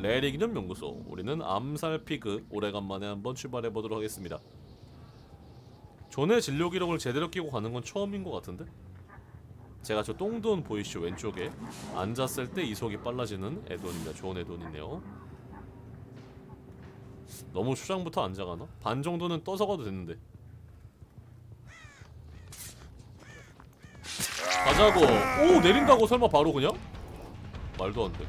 레리 기념 연구소. 우리는 암살 피그 오래간만에 한번 출발해 보도록 하겠습니다. 존의 진료 기록을 제대로 끼고 가는 건 처음인 것 같은데? 제가 저 똥돈 보이시죠 왼쪽에. 앉았을 때 이속이 빨라지는 에돈입니다. 좋은 에돈이네요. 너무 초장부터 앉아가나? 반 정도는 떠서 가도 됐는데. 가자고. 오 내린다고 설마 바로 그냥? 말도 안 돼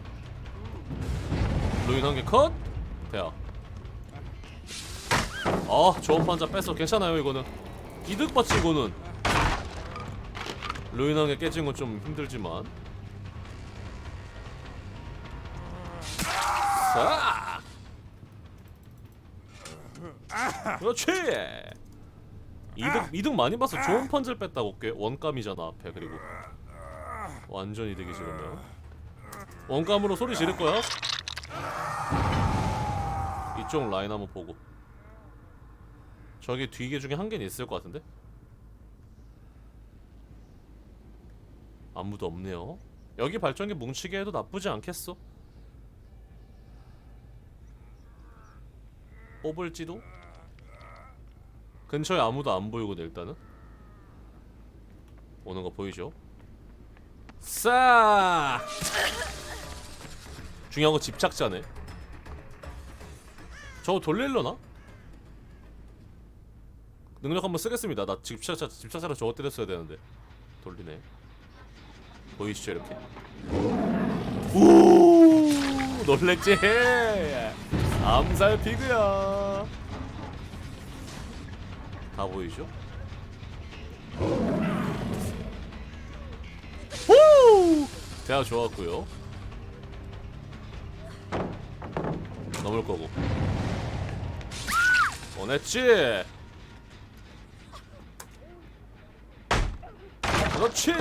루인 한개 컷? 대야 아 저원 판자 뺐어. 괜찮아요 이거는. 이득 받지 이거는. 루인 한개 깨진 건 좀 힘들지만. 자. 그렇지. 이득 이득 많이 봤어 좋은 판자를 뺐다고 꽤 원감이잖아 앞에 그리고. 완전 이득이지 그러면. 원감으로 소리 지를 거야 이쪽 라인 한번 보고. 저기 뒤개 중에 한 개는 있을 것 같은데? 아무도 없네요. 여기 발전기 뭉치게 해도 나쁘지 않겠어? 뽑을지도? 근처에 아무도 안 보이거든 일단은. 오는 거 보이죠? 싸! 중요한 건 집착자네 저거 돌릴려나? 능력 한번 쓰겠습니다. 나 집착자, 집착자로 저거 때렸어야 되는데. 돌리네. 보이시죠 이렇게? 우 놀랬지? 암살 피그야. 다 보이죠? 후 대화 좋았고요. 넘을 거고 원했지? 그렇지.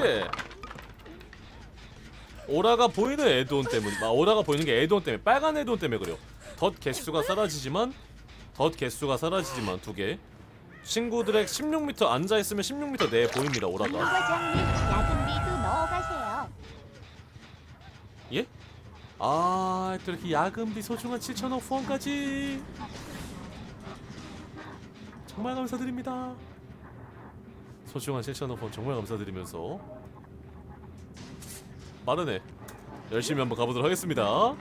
오라가 보이는 에드온 때문 아 오라가 보이는 게 에드온 때문에 빨간 에드온 때문에 그래요. 덧 개수가 사라지지만 덧 개수가 사라지지만 두개. 친구들의 16m 앉아있으면 16m 내에 보입니다 오라가. 예? 아, 또 이렇게 야근비 소중한 7,000원 후원까지 정말 감사드립니다. 소중한 7,000원 후원 정말 감사드리면서 빠르네. 열심히 한번 가보도록 하겠습니다.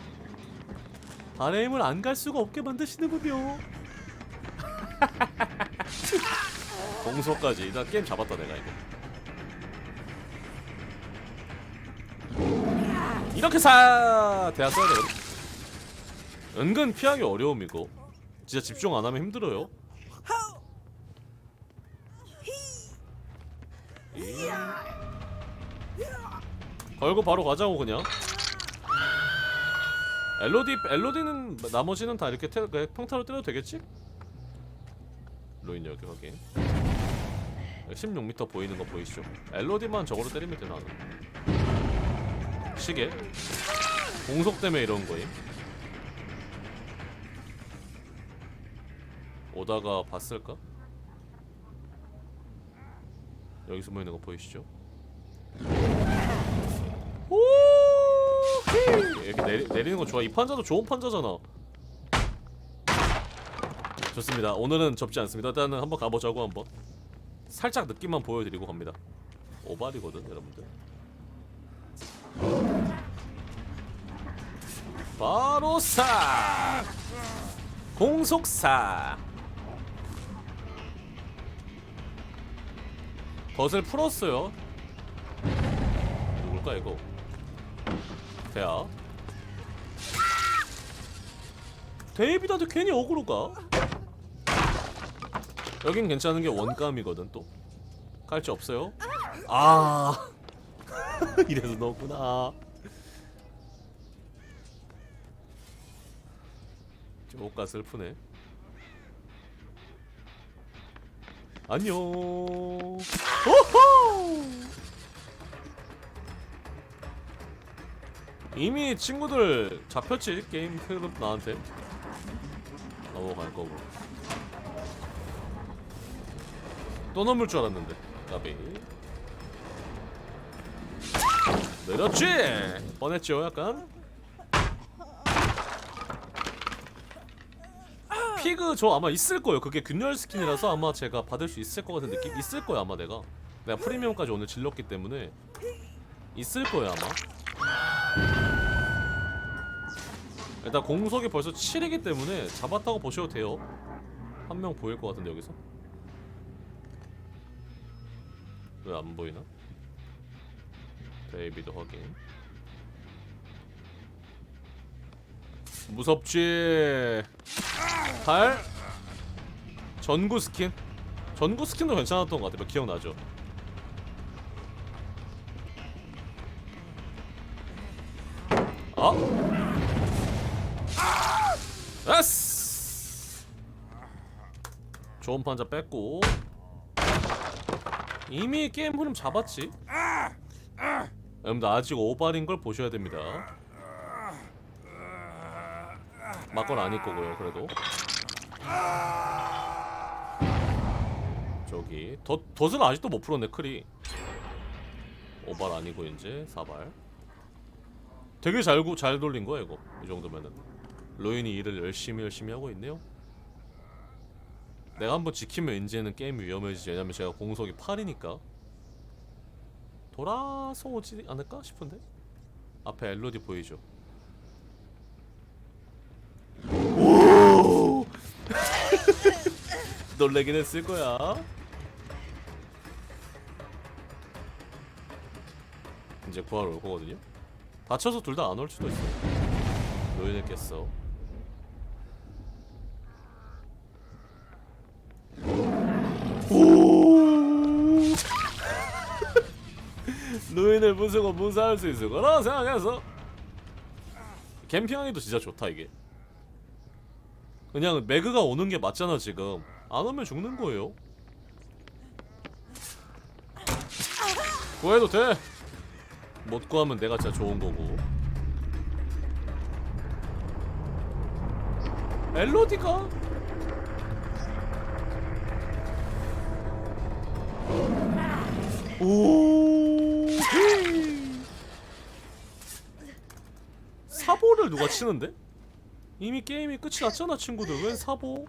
힘을 안 갈 수가 없게 만드시는군요. 공소까지 일단 게임 잡았다 내가 이거. 이렇게 사 대학 써야 되거든. 은근 피하기 어려움 이거. 진짜 집중 안 하면 힘들어요. 이- 걸고 바로 가자고 그냥. 엘로디 엘로디는 나머지는 다 이렇게 태, 그냥 평타로 때려도 되겠지? 로인 여기 확인. 16m 보이는 거 보이시죠? 엘로디만 저거로 때리면 되나? 시계 공속 때문에 이런 거임 오다가 봤을까? 여기 숨어 있는 거 보이시죠? 오! 이렇게 내리, 내리는 거 좋아. 이 판자도 좋은 판자잖아. 좋습니다. 오늘은 접지 않습니다. 일단은 한번 가보자고 한번. 살짝 느낌만 보여드리고 갑니다. 오발이거든, 여러분들. 바로 사 공속사 덫을 풀었어요. 누굴까 이거? 대야. 데이비드한테 괜히 어그로 가? 여긴 괜찮은 게 원감이거든 또. 깔지 없어요? 아. 이래서 너구나. 조금 슬프네. 안녕. 오호! 이미 친구들 잡혔지 게임 흐름 나한테. 넘어갈 거고. 또 넘을 줄 알았는데. 까비. 내렸지. 뻔했죠, 약간. 피그 저 아마 있을 거예요. 그게 균열 스킨이라서 아마 제가 받을 수 있을 것 같은 느낌 있을 거예요 아마 내가. 내가 프리미엄까지 오늘 질렀기 때문에 있을 거예요 아마. 일단 공속이 벌써 7이기 때문에 잡았다고 보셔도 돼요. 한 명 보일 것 같은데 여기서. 왜 안 보이나? 데이비드 확인. 무섭지. 발. 전구 스킨. 전구 스킨도 괜찮았던 것 같아요. 기억나죠? 아. 에스. 좋은 판자 뺐고. 이미 게임 흐름 잡았지. 여러분들 아직 오발인 걸 보셔야 됩니다. 막건 아닐 거고요. 그래도 저기 덧 덧을 아직도 못 풀었네 크리. 오발 아니고 이제 사발. 되게 잘, 구- 잘 돌린 거야 이거 이 정도면은 로인이 일을 열심히 열심히 하고 있네요. 내가 한번 지키면 이제는 게임이 위험해지지 왜냐면 제가 공속이 8이니까 돌아서 오지 않을까 싶은데 앞에 엘로디 보이죠? 오! 놀래긴 했을 거야. 이제 구하러 올 거거든요. 다쳐서 둘 다 안 올 수도 있어. 노인을 깼어. 노인을 부수고 무사할 수 있을 거라 생각해서 캠핑하기도 진짜 좋다 이게. 그냥 매그가 오는 게 맞잖아 지금. 안 오면 죽는 거예요. 구해도 돼. 못 구하면 내가 진짜 좋은 거고. 엘로디가 오 사보를 누가 치는데? 이미 게임이 끝이 났잖아 친구들 웬 사보?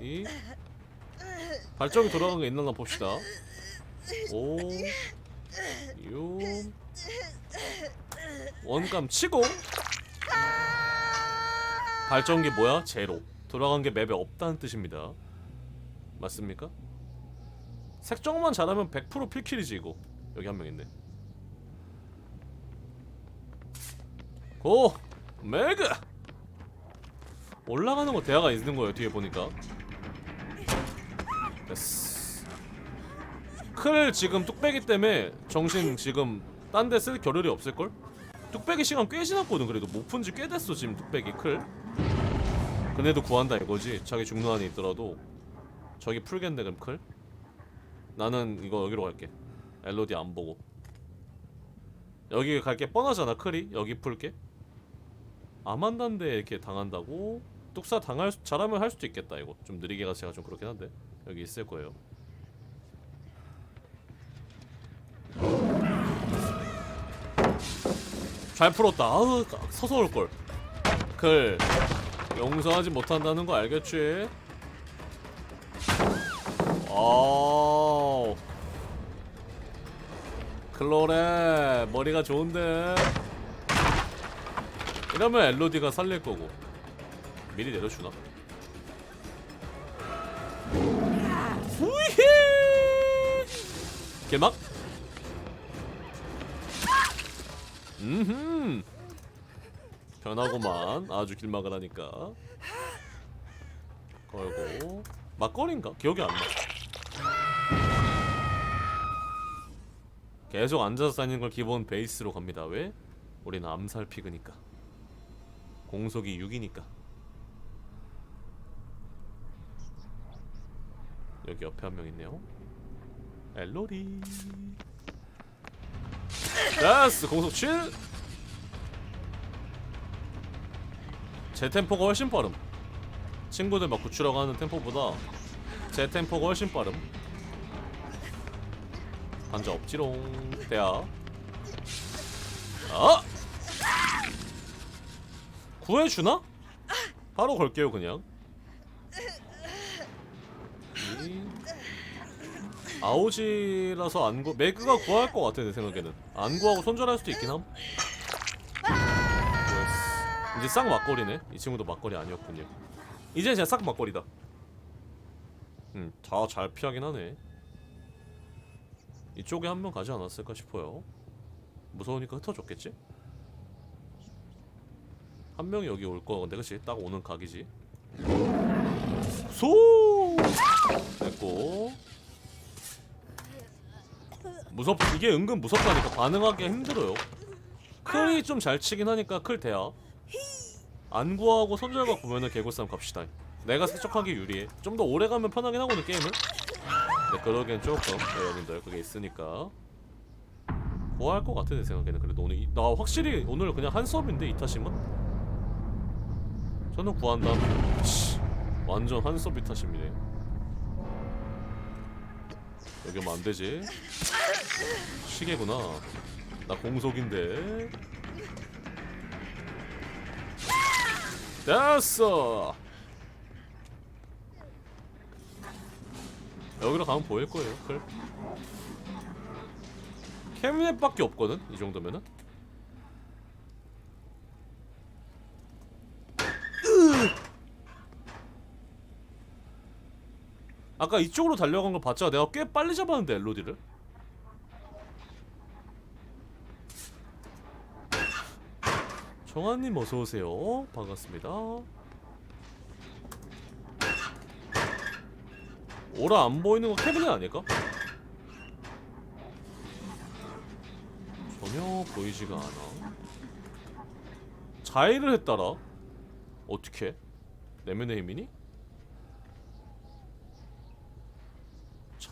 이 발전기 돌아간 게 있나 봅시다 오요 원감 치고 발전기 뭐야? 제로 돌아간 게 맵에 없다는 뜻입니다 맞습니까? 색정만 잘하면 100% 필킬이지 이거 여기 한 명 있네 고! 매그! 올라가는 거 대화가 있는 거예요 뒤에 보니까. 됐어. 클 지금 뚝배기 때문에 정신 지금 딴 데 쓸 겨를이 없을걸? 뚝배기 시간 꽤 지났거든 그래도. 못 푼 지 꽤 됐어 지금 뚝배기 클. 그네도 구한다 이거지. 자기 중노 안에 있더라도. 저기 풀겠네 그럼 클? 나는 이거 여기로 갈게. 엘로디 안 보고. 여기 갈게. 뻔하잖아 클이. 여기 풀게. 아만단데 이렇게 당한다고 뚝사 당할 수, 잘하면 할 수도 있겠다. 이거 좀 느리게 가서 제가 좀 그렇긴 한데 여기 있을 거예요. 잘 풀었다. 아우 서서 올걸. 클 용서하지 못한다는 거 알겠지? 어 클로레 머리가 좋은데? 이러면 엘로디가 살릴 거고 미리 내려주나? 후이 개막 음흠 변하고만 아주 길막을 하니까 걸고 막걸리인가? 기억이 안 나. 계속 앉아서 다니는 걸 기본 베이스로 갑니다. 왜? 우리는 암살 피그니까. 공속이 6이니까. 여기 옆에 한 명 있네요. 엘로리. 됐어. 공속 7. 제 템포가 훨씬 빠름. 친구들 막 구출하고 하는 템포보다 제 템포가 훨씬 빠름. 반자 없지롱. 대야. 아! 구해주나? 바로 걸게요 그냥. 아오지라서 안 구... 매그가 구할 것 같아 내 생각에는. 안 구하고 손절할 수도 있긴 함. 이제 싹 막걸리네. 이 친구도 막걸리 아니었군요. 이제 진짜 싹 막걸리다. 음다 잘 피하긴 하네. 이쪽에 한 명 가지 않았을까 싶어요. 무서우니까 흩어졌겠지? 한 명이 여기 올 거건데 그치? 딱 오는 각이지. 소! 됐고 무섭 이게 은근 무섭다니까 반응하기가 힘들어요. 클이 좀 잘 치긴 하니까 클 대야. 안 구하고 손절각 보면은 개골싸움 갑시다. 내가 세척하기 유리해. 좀 더 오래 가면 편하긴 하거든 게임은. 네 그러기엔 조금 네, 여러분들 그게 있으니까. 구할 것 같아 내 생각에는. 그래도 오늘 이- 나 확실히 오늘 그냥 한 수업인데 이타심은? 저는 구한다. 치, 완전 한 수업 이타심이네 여기 하면 안 되지. 시계구나. 나 공속인데. 됐어. 여기로 가면 보일 거예요. 클 캐비넷밖에 없거든? 이 정도면은 아까 이쪽으로 달려간 걸 봤자 내가 꽤 빨리 잡았는데 엘로디를. 정한님 어서 오세요. 반갑습니다. 오라 안 보이는 거 캐비넷 아닐까? 전혀 보이지가 않아. 자해를 했다라? 어떻게 내면의 힘이니?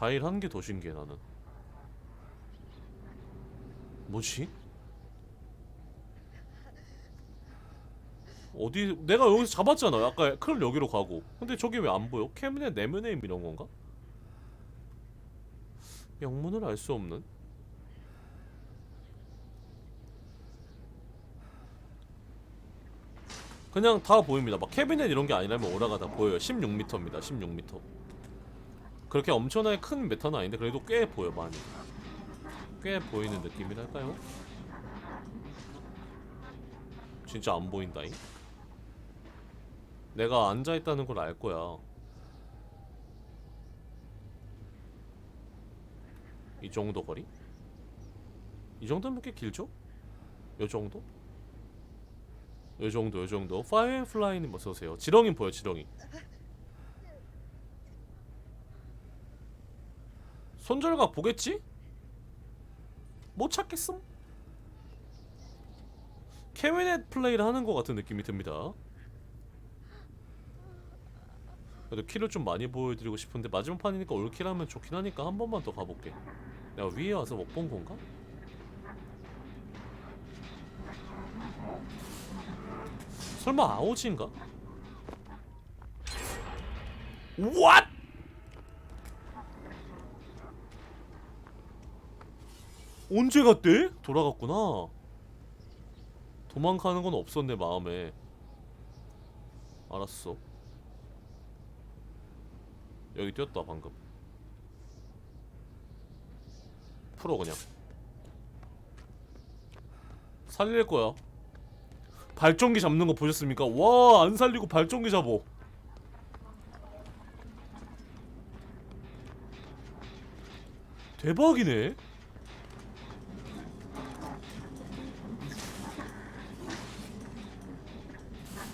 자일 한 게 더 신기해 나는. 뭐지? 어디 내가 여기서 잡았잖아. 아까 클 여기로 가고. 근데 저기 왜 안 보여? 캐비넷 내면의 힘 이런 건가? 영문을 알 수 없는? 그냥 다 보입니다. 막 캐비넷 이런 게 아니라면 오라가 다 보여요. 16m입니다. 16m 그렇게 엄청나게 큰 메타는 아닌데 그래도 꽤 보여 많이 꽤 보이는 느낌이랄까요? 진짜 안 보인다잉 내가 앉아있다는 걸 알 거야 이 정도 거리? 이 정도면 꽤 길죠? 요 정도? 요 정도 요 정도 파이어플라이님 어서오세요 지렁이 보여 지렁이 손절각 보겠지? 못 찾겠음 캐비넷 플레이를 하는 것 같은 느낌이 듭니다 그래도 킬을 좀 많이 보여드리고 싶은데 마지막 판이니까 올킬 하면 좋긴 하니까 한 번만 더 가볼게 내가 위에 와서 못 본 건가? 설마 아오지인가? What? 언제 갔대? 돌아갔구나. 도망가는 건 없었네 마음에. 알았어. 여기 뛰었다 방금. 풀어 그냥. 살릴 거야. 발전기 잡는 거 보셨습니까? 와, 안 살리고 발전기 잡어. 대박이네.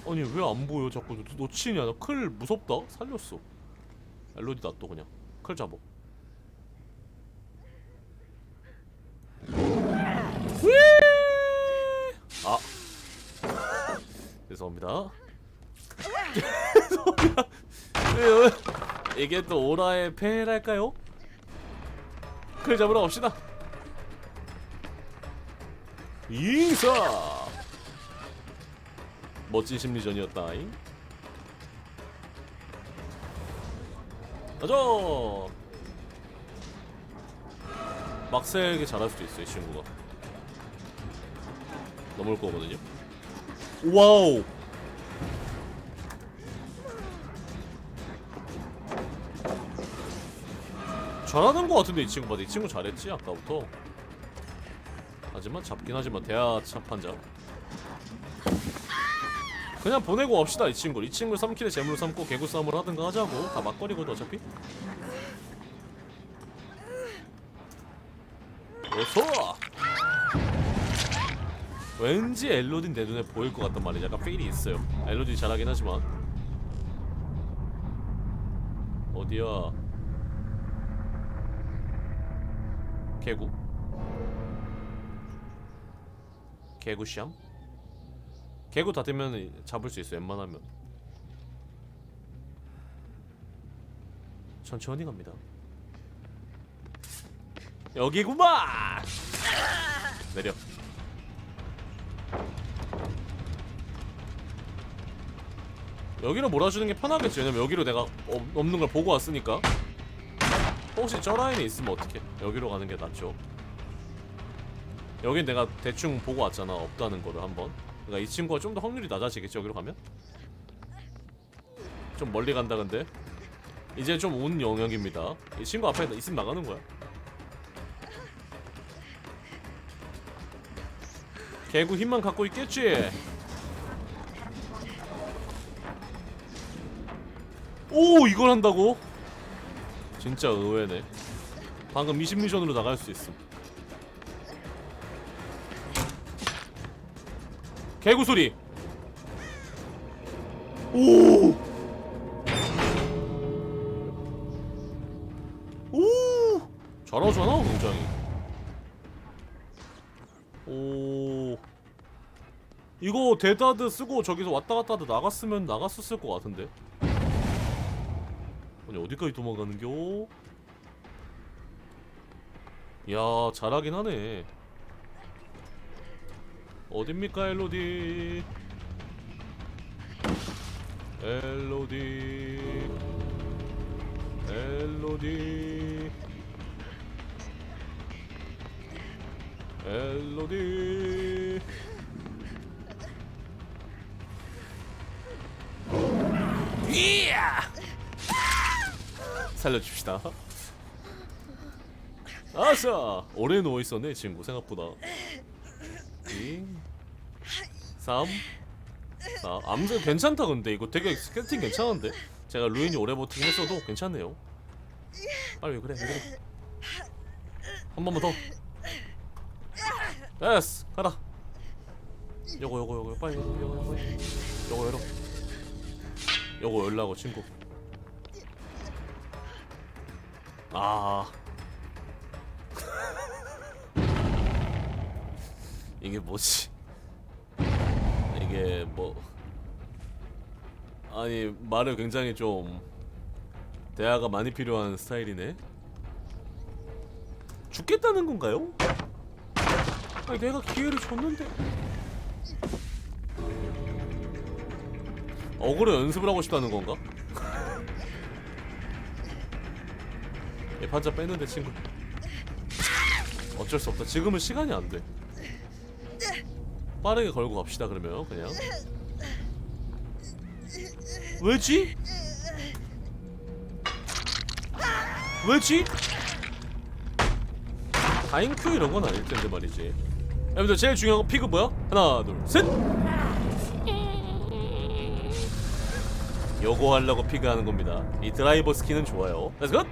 아니 왜 안 보여? 자꾸 너, 너 치냐 나 클 무섭다. 살렸어. 엘로디 놔둬 그냥. 클 잡어 아. 죄송합니다. 이게 또 오라의 폐해랄까요? 클 잡으러 갑시다. 인사 멋진 심리전이었다잉 가자! 막 세게 잘할 수도 있어 이 친구가. 넘을 거거든요. 와우! 잘하는 거 같은데 이 친구 봐도 이 친구 잘했지 아까부터. 하지만 잡긴 하지만 대하 참판자 그냥 보내고 합시다 이 친구를 이 친구를 3킬의 재물로 삼고 개구 싸움을 하든가 하자고. 다 막거리거든 어차피. 어서 왠지 엘로딘 내 눈에 보일 것 같단 말이야 약간 필이 있어요. 엘로딘 잘하긴 하지만. 어디야? 개구? 개구시암 개구 다 되면 잡을 수 있어 웬만하면. 천천히 갑니다. 여기구만! 내려. 여기로 몰아주는 게 편하겠지. 왜냐면 여기로 내가 없- 없는 걸 보고 왔으니까. 혹시 저 라인에 있으면 어떡해? 여기로 가는 게 낫죠. 여긴 내가 대충 보고 왔잖아. 없다는 거를 한번 그러니까 이 친구가 좀 더 확률이 낮아지겠지 여기로 가면? 좀 멀리 간다 근데. 이제 좀 온 영역입니다. 이 친구 앞에 있으면 나가는 거야. 개구 힘만 갖고 있겠지? 오 이걸 한다고? 진짜 의외네. 방금 20미션으로 나갈 수 있음 개구 소리 오! 오! 잘하잖아 굉장히 오 이거 데다드 쓰고 저기서 왔다 갔다 하다 나갔으면 나갔었을 것 같은데 아니 어디까지 도망가는겨? 야 잘하긴 하네 어딥니까 엘로디? 엘로디. 엘로디. 엘로디. 이야! 살려줍시다. 아싸! 오래 누워있었네 이 친구. 생각보다. 2 3 4 암살 괜찮다 근데. 이거 되게 스케팅 괜찮은데? 제가 루인이 오래 버티긴 했어도 괜찮네요. 빨리 왜 그래? 왜 그래? 한 번만 더. 됐어. 가라. 요거 요거 요거. 빨리 요거 요거 요거. 요거 열어. 요거 열라고 친구. 아. 이게 뭐지 이게 뭐 아니 말을 굉장히 좀 대화가 많이 필요한 스타일이네. 죽겠다는 건가요? 아니 내가 기회를 줬는데. 어그로 연습을 하고 싶다는 건가? 얘 판자 뺐는데 친구. 어쩔 수 없다. 지금은 시간이 안돼 빠르게 걸고 갑시다 그러면 그냥 왜지? 왜지? 다인큐 이런 건 아닐 텐데 말이지 여러분들 제일 중요한 거 피그 뭐야? 하나 둘셋 요거 하려고 피그 하는 겁니다 이 드라이버 스킨은 좋아요 렛츠 고!